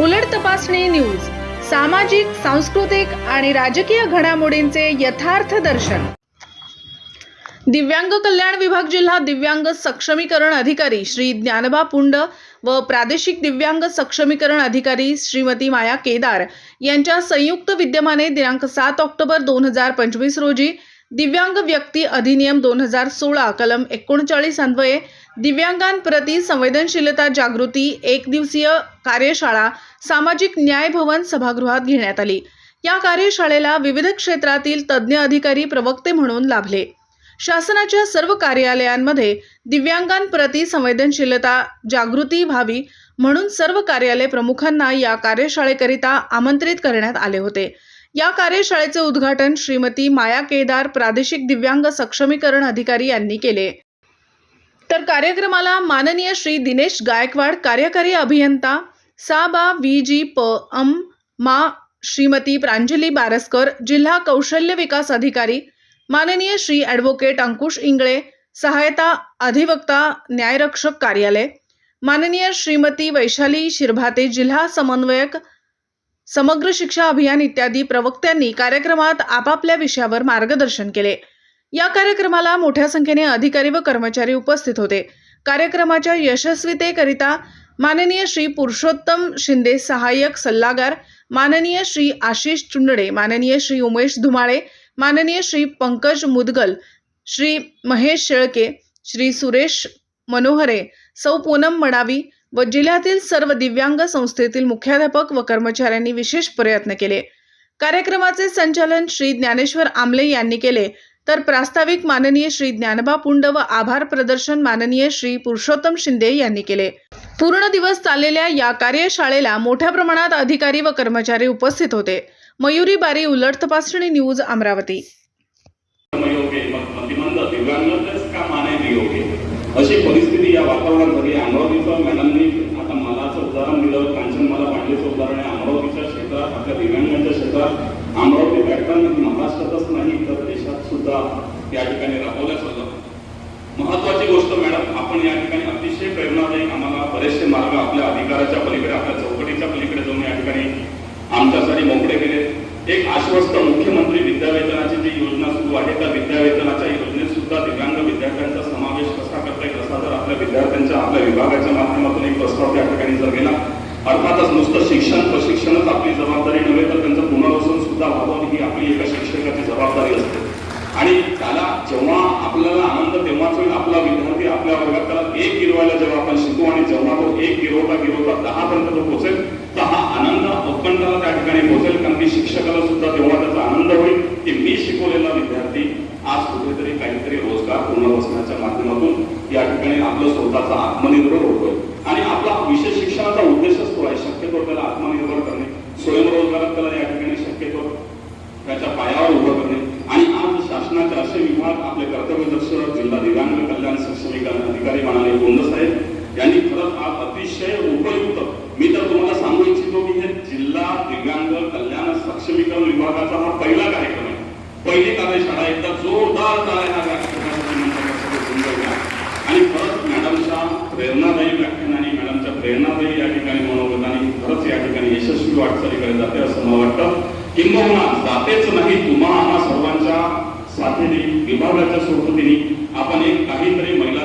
उलट तपासणी न्यूज सामाजिक सांस्कृतिक आणि राजकीय घडामोडींचे यथार्थ दर्शन. दिव्यांग कल्याण विभाग जिल्हा दिव्यांग सक्षमीकरण अधिकारी श्री ज्ञानबा पुंड व प्रादेशिक दिव्यांग सक्षमीकरण अधिकारी श्रीमती माया केदार यांच्या संयुक्त विद्यमाने दिनांक सात ऑक्टोबर दोन हजार पंचवीस रोजी दिव्यांग व्यक्ती अधिनियम दोन हजार सोळा कलम एकोणचाळीस अन्वये दिव्यांगांप्रती संवेदनशीलता जागृती एक दिवसीय कार्यशाळा सामाजिक न्याय भवन सभागृहात घेण्यात आली. या कार्यशाळेला विविध क्षेत्रातील तज्ज्ञ अधिकारी प्रवक्ते म्हणून लाभले. शासनाच्या सर्व कार्यालयांमध्ये दिव्यांगांप्रती संवेदनशीलता जागृती व्हावी म्हणून सर्व कार्यालय प्रमुखांना या कार्यशाळेकरिता आमंत्रित करण्यात आले होते. या कार्यशाळेचे उद्घाटन श्रीमती माया केदार प्रादेशिक दिव्यांग सक्षमीकरण अधिकारी यांनी केले. तर कार्यक्रमाला माननीय श्री दिनेश गायकवाड कार्यकारी अभियंता सा बा व्ही जी प अम मा श्रीमती प्रांजली बारसकर जिल्हा कौशल्य विकास अधिकारी माननीय श्री ॲडव्होकेट अंकुश इंगळे सहायता अधिवक्ता न्यायरक्षक कार्यालय माननीय श्रीमती वैशाली शिरभाते जिल्हा समन्वयक समग्र शिक्षा अभियान इत्यादी प्रवक्त्यांनी कार्यक्रमात आपापल्या विषयावर मार्गदर्शन केले. या कार्यक्रमाला मोठ्या संख्येने अधिकारी व कर्मचारी उपस्थित होते. कार्यक्रमाच्या यशस्वीतेकरिता माननीय श्री पुरुषोत्तम शिंदे सहाय्यक सल्लागार माननीय श्री आशिष चुंडडे माननीय श्री उमेश धुमाळे माननीय श्री पंकज मुदगल श्री महेश शेळके श्री सुरेश मनोहरे सौ पूनम मडावी व जिल्ह्यातील सर्व दिव्यांग संस्थेतील मुख्याध्यापक व कर्मचाऱ्यांनी विशेष प्रयत्न केले. कार्यक्रमाचे संचालन श्री ज्ञानेश्वर आमले यांनी केले. तर प्रास्ताविक माननीय श्री ज्ञानबा पुंड व आभार प्रदर्शन माननीय श्री पुरुषोत्तम शिंदे यांनी केले. पूर्ण दिवस चाललेल्या या कार्यशाळेला मोठ्या प्रमाणात अधिकारी व कर्मचारी उपस्थित होते. मयुरी बारी उलट तपासणी न्यूज अमरावती. अशी परिस्थिती या वातावरणात झाली अमरावतीचं मॅडमनी आता मालाचं उदाहरण दिलं. कांचनमाला पांडेचं उदाहरण आहे. अमरावतीच्या क्षेत्रात आपल्या दिव्यांगांच्या क्षेत्रात अमरावती पॅटर्न महाराष्ट्रातच नाही तर देशात सुद्धा या ठिकाणी राबवल्या जातं महत्वाची गोष्ट मॅडम आपण या ठिकाणी अतिशय प्रेरणादायी आम्हाला बरेचसे मार्ग आपल्या अधिकाराच्या पलीकडे आपल्या चौकटीच्या पलीकडे जाऊन या ठिकाणी आमच्यासाठी मोकळे केले एक आश्वस्त मुख्यमंत्री विद्यावेतनाची जी योजना सुरू आहे त्या विद्यावेतनाच्या योजनेत सुद्धा दिव्यांग विद्यार्थ्यांचा समावेश कसा करता येईल असा जर आपल्या विद्यार्थ्यांच्या आपल्या विभागाच्या माध्यमातून एक प्रस्ताव त्या ठिकाणी जर गेला अर्थातच नुसतं शिक्षण प्रशिक्षणच आपली जबाबदारी नव्हे तर त्यांचं पुनर्वसन सुद्धा व्हावं ही आपली एका शिक्षकाची जबाबदारी असते. आणि त्याला जेव्हा आपल्याला आनंद तेव्हाच होईल आपला विद्यार्थी आपल्या वर्गात त्याला एक गिरवायला जेव्हा आपण शिकू आणि जेव्हा तो एक गिरवता गिरवता दहा पर्यंत तो पोहोचेल तर हा आनंद उत्कंठाला त्या ठिकाणी पोहोचेल कारण की शिक्षकाला सुद्धा तेव्हा त्याचा आनंद होईल की मी शिकवलेला विद्यार्थी आज कुठेतरी काहीतरी रोजगार पुनर्वसनाच्या माध्यमातून या ठिकाणी आपलं स्वतःचा आत्मनिर्भर होतोय. आणि आपला विशेष शिक्षणाचा उद्देशच तो आहे शक्यतो त्याला आत्मनिर्भर करणे स्वयंरोजगारात त्याला या ठिकाणी शक्यतो त्याच्या पायावर उभं करणे आणि आज शासनाचे असे विभाग आपले कर्तव्यदक्ष जिल्हा दिव्यांग कल्याण सक्षमीकरण अधिकारी म्हणाले गोंद साहेब यांनी खरंच आज अतिशय उपयुक्त मी तर तुम्हाला सांगू इच्छितो की हे जिल्हा दिव्यांग कल्याण सक्षमीकरण विभागाचा हा पहिला कार्यक्रम. पहिली कार्यशाळा एकदा जोरदार टाळ्या सुंदर आणि परत मॅडमच्या प्रेरणादायी व्याख्यानाने मॅडमच्या प्रेरणादायी या ठिकाणी मनोगताने खरंच या ठिकाणी यशस्वी वाटचालीकडे जाते असं मला वाटतं. किंबहुना जातेच नाही तुम्हा आम्हा सर्वांच्या साथीने विभागाच्या सोबतीने आपण एक काहीतरी महिला